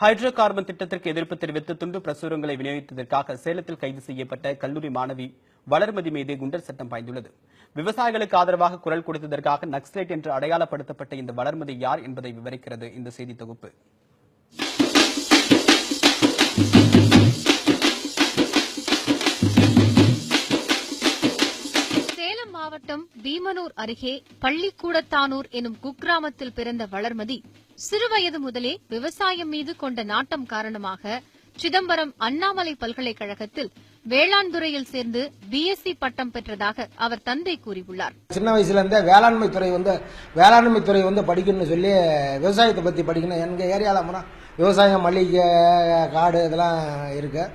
Hydro carbon திட்டத்திற்கு எதிர்ப்பு தெரிவித்து துண்டு பிரசுரங்களை விநியோகித்ததற்காக சேலத்தில் கைது செய்யப்பட்ட கல்லூரி மாணவி வளர்மதி மீது குண்டர் சட்டம் பாய்ந்துள்ளது. விவசாயிகளுக்கு ஆதரவாக குரல் கொடுத்ததற்காக நக்சலைட் என்று அடையாளப்படுத்தப்பட்ட இந்த வளர்மதி யார் என்பதை விவரிக்கிறது இந்த செய்தி தொகுப்பு. மாவட்டம் பீமனூர் அருகே பள்ளிக்கூடத்தானூர் எனும் குக்கிராமத்தில் பிறந்த வளர்மதி சிறுவயது முதலே விவசாயம் மீது கொண்ட நாட்டம் காரணமாக சிதம்பரம் அண்ணாமலை பல்கலைக்கழகத்தில் வேளாண் துறையில் சேர்ந்து பிஎஸ்சி பட்டம் பெற்றதாக அவர் தந்தை கூறியுள்ளார். சின்ன வயசுல இருந்தே வேளாண்மை துறை வந்து வேளாண்மை துறை வந்து படிக்கணும்னு சொல்லி விவசாயத்தை பத்தி படிக்கணும். எங்க ஏரியால விவசாயம் மல்லிகை காடு இதெல்லாம் இருக்கு.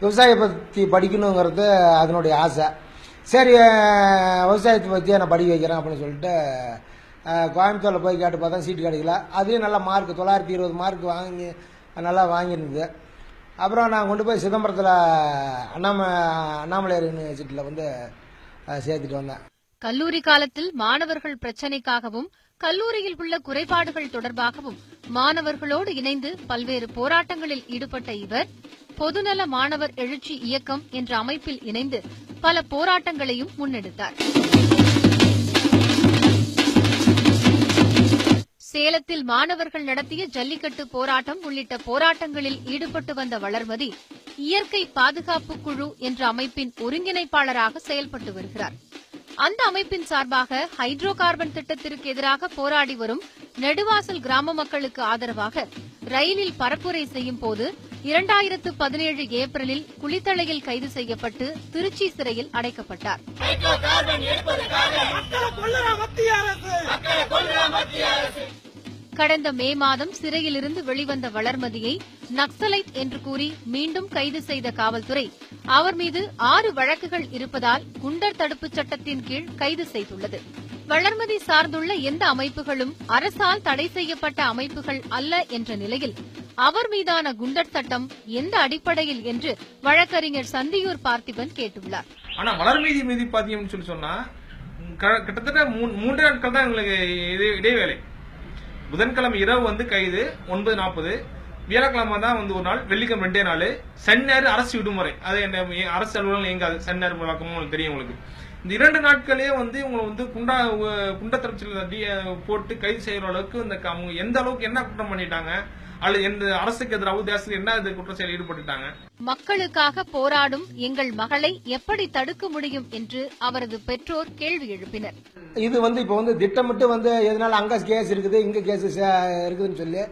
விவசாயத்தை பத்தி படிக்கணுங்கிறது அதனுடைய ஆசை. சரி விவசாயத்தை பத்தி நான் படிக்க வைக்கிறேன் அப்படின்னு சொல்லிட்டு கோயம்புத்தூரில் போய் கேட்டு பார்த்தா சீட்டு கிடைக்கல. அதையும் நல்ல மார்க் தொள்ளாயிரத்தி இருபது மார்க் வாங்கி நல்லா வாங்கியிருந்தது. அப்புறம் நான் கொண்டு போய் சிதம்பரத்தில் அண்ணாம அண்ணாமலையார் யூனிவர்சிட்டியில் வந்து சேர்த்துட்டு வந்தேன். கல்லூரி காலத்தில் மாணவர்கள் பிரச்சினைக்காகவும் கல்லூரியில் உள்ள குறைபாடுகள் தொடர்பாகவும் மாணவர்களோடு இணைந்து பல்வேறு போராட்டங்களில் ஈடுபட்ட இவர் பொதுநல மாணவர் எழுச்சி இயக்கம் என்ற அமைப்பில் இணைந்து பல போராட்டங்களையும் முன்னெடுத்தார். சேலத்தில் மாணவர்கள் நடத்திய ஜல்லிக்கட்டு போராட்டம் உள்ளிட்ட போராட்டங்களில் ஈடுபட்டு வந்த வளர்மதி இயற்கை பாதுகாப்பு குழு என்ற அமைப்பின் ஒருங்கிணைப்பாளராக செயல்பட்டு வருகிறார். அந்த அமைப்பின் சார்பாக ஹைட்ரோ கார்பன் திட்டத்திற்கு எதிராக போராடி வரும் நெடுவாசல் கிராம மக்களுக்கு ஆதரவாக ரயிலில் பரப்புரை செய்யும் போது இரண்டாயிரத்து பதினேழு ஏப்ரலில் குளித்தலையில் கைது செய்யப்பட்டு திருச்சி சிறையில் அடைக்கப்பட்டார். கடந்த மே மாதம் சிறையிலிருந்து வெளிவந்த வளர்மதியை நக்சலைட் என்று கூறி மீண்டும் கைது செய்த காவல்துறை அவர் மீது ஆறு வழக்குகள் இருப்பதால் குண்டர் தடுப்பு சட்டத்தின் கீழ் கைது செய்துள்ளது. வளர்மதி சார்ந்துள்ள எந்த அமைப்புகளும் அரசால் தடை செய்யப்பட்ட அமைப்புகள் அல்ல என்ற நிலையில் அவர் மீதான குண்டர் சட்டம் எந்த அடிப்படையில் என்று வழக்கறிஞர் சந்தியூர் பார்த்திபன் கேட்டுள்ளார். ஆனா வளர்மதி மீது பாத்தீங்கன்னு சொல்லி சொன்னா கிட்டத்தட்ட மூன்று நாட்கள் தான் எங்களுக்கு இடைவேளை. புதன்கிழமை இரவு வந்து கைது ஒன்பது நாற்பது. வியாழக்கிழமை தான் வந்து ஒரு நாள் வெள்ளிக்கிழமை ரெண்டே நாள். சனி ஞாயிறு அரசு விடுமுறை அது என்ன அரசு அலுவலகம் இயங்காது. சனி ஞாயிறு வழக்கமும் உங்களுக்கு தெரியும் உங்களுக்கு. இந்த இரண்டு நாட்களே வந்து இவங்களை வந்து குண்டா குண்டத்தரப்பில் போட்டு கைது செய்யற அளவுக்கு இந்த க- அவங்க எந்த அளவுக்கு என்ன குற்றம் பண்ணிட்டாங்க அல்லது எந்த அரசுக்கு எதிராக தேசத்துக்கு என்ன இது குற்ற செயல் ஈடுபட்டுட்டாங்க. மக்களுக்காக போராடும் எங்கள் மகளை எப்படி தடுக்க முடியும் என்று அவரது பெற்றோர் கேள்வி எழுப்பினர். இது வந்து இப்போ வந்து திட்டமிட்டு வந்து எதனால அங்கே கேஸ் இருக்குது இங்கே கேஸ் இருக்குதுன்னு சொல்லி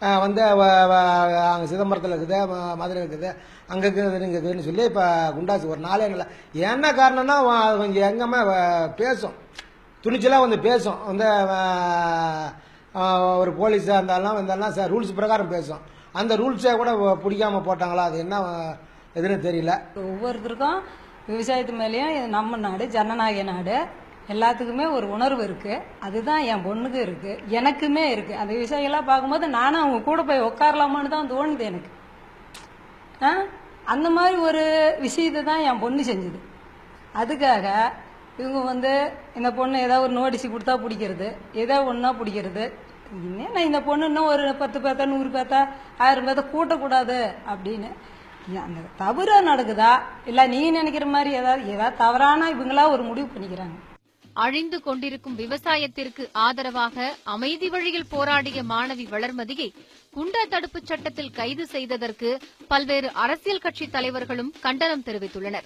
வந்து வ- சிதம்பரத்தில் இருக்குது மதுரை இருக்குது. அங்கே இருக்குது இங்கே இருக்குதுன்னு சொல்லி இப்போ குண்டாசி ஒரு நாளே நல்லா என்ன காரணம்னா கொஞ்சம் எங்கம்மா பேசும். துணிச்சலாக வந்து பேசும். வந்து ஒரு போலீஸாக இருந்தாலும் இருந்தாலும் ரூல்ஸ் பிரகாரம் பேசும். அந்த ரூல்ஸே கூட பிடிக்காம போட்டாங்களா? அது என்ன எதுன்னு தெரியல. ஒவ்வொருத்தருக்கும் விவசாயத்து மேலேயும் நம்ம நாடு ஜனநாயக நாடு. எல்லாத்துக்குமே ஒரு உணர்வு இருக்கு. அதுதான் என் பொண்ணுக்கு இருக்கு. எனக்குமே இருக்கு. அந்த விவசாயிகளாம் பார்க்கும்போது நானும் அவங்க கூட போய் உட்காரலாமான்னு தான் தோணுது எனக்கு. ஆ? அந்த மாதிரி ஒரு விஷயத்தை தான் என் பொண்ணு செஞ்சுது. அதுக்காக இவங்க வந்து இந்த பொண்ணு ஏதாவது ஒரு நோட்டீஸ் கொடுத்தா பிடிக்கிறது ஏதோ ஒன்றா பிடிக்கிறது. என்ன இந்த பொண்ணு இன்னும் ஒரு பத்து பேர்த்தா நூறு பேர்த்தா ஆயிரம் பேர்த்தா கூட்டக்கூடாது அப்படின்னு. அந்த தவறு நடக்குதா? இல்லை நீ நினைக்கிற மாதிரி ஏதாவது ஏதாவது தவறான இவங்களா ஒரு முடிவு பண்ணிக்கிறாங்க. அழிந்து கொண்டிருக்கும் விவசாயத்திற்கு ஆதரவாக அமைதி வழியில் போராடிய மாணவி வளர்மதியை குண்டர் தடுப்புச் சட்டத்தில் கைது செய்ததற்கு பல்வேறு அரசியல் கட்சித் தலைவர்களும் கண்டனம் தெரிவித்துள்ளனர்.